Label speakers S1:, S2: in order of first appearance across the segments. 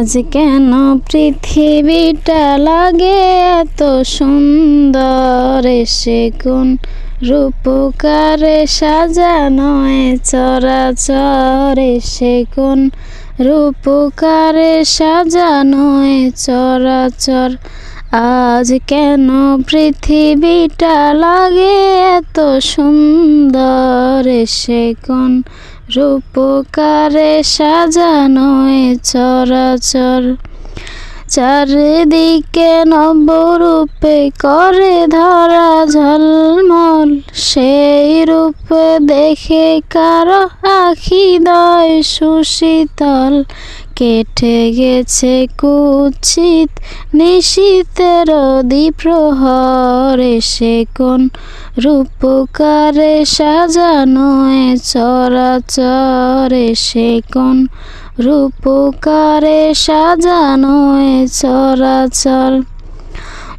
S1: আজ কেন পৃথিবীটা লাগে এত সুন্দর? সে কোন রূপকারে সাজানো চরাচরে সে কোন রূপকারে সাজানো চরাচর। আজ কেন পৃথিবীটা লাগে এত সুন্দর? সে কোন রূপকারে সাজানো চরাচর। চারিদিকে নবরূপে করে ধরা ঝলমল সেই রূপে দেখে কারও আখি দয় সুশীতল। কেটে গেছে কুচিত নিশীতের দ্বীপ্রহরে। সে কোন রূপকারে সাজানো চরাচরে। সে কোন রূপকারে সাজানো চরাচর।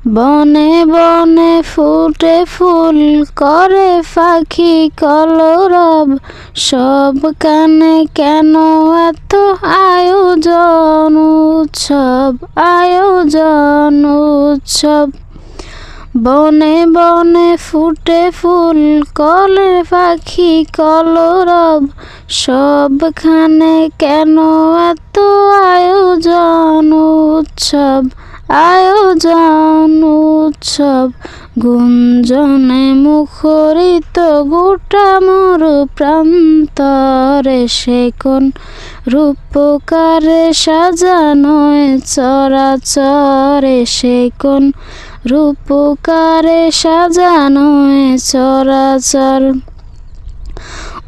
S1: বনে বনে ফুটে ফুল করে পাখি কলরব। সব কানে কেন এত আয়োজন উৎসব আয়োজন উৎসব? বনে বনে ফুটে ফুল কলে পাখি কলরব। সবখানে কেন এত আয়োজন উৎসব আয়োজন, উৎসব, গুঞ্জনে মুখরিত গোটা মোর প্রান্তরে সে কোন রূপকারে সাজানো চরাচরে সে কোন রূপকারে সাজানো চরাচর।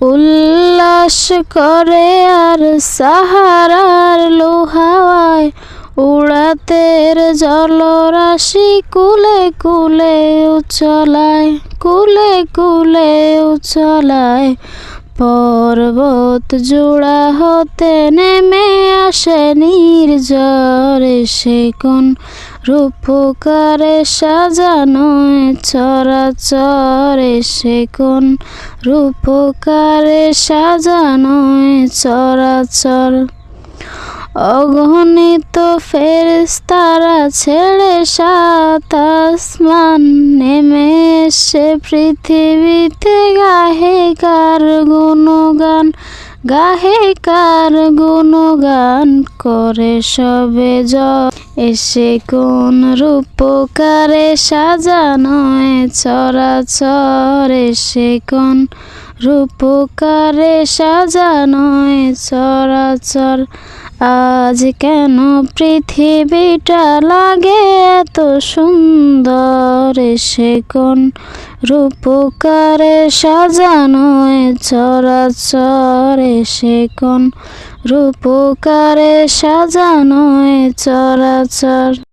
S1: উল্লাস করে আর সাহারার লোহাওয়ায় উড়াতের জলরাশি কুলে কুলে উচলায় কুলে কুলে উচলায় পর্বত জোড়া হতে নেমে আসে নির্জরে সে কোন রূপকারে সাজানো চরাচরে সে কোন রূপকারে সাজানো চরাচর। অগণিত ফেরেস্তারা ছেড়ে সাত আসমান নেমে এসে পৃথিবীতে গাহে কার গুণগান, গাহে কার গুণগান করে সবে জ এসে কোন রূপকারে সাজানো চরাচর এসে কোন রূপকারে সাজানো চরাচর আজ কেন পৃথিবীটা লাগে এত সুন্দর সে কোন? রূপকারে সাজানো চরাচর সে কোন? রূপকারে সাজানো চরাচর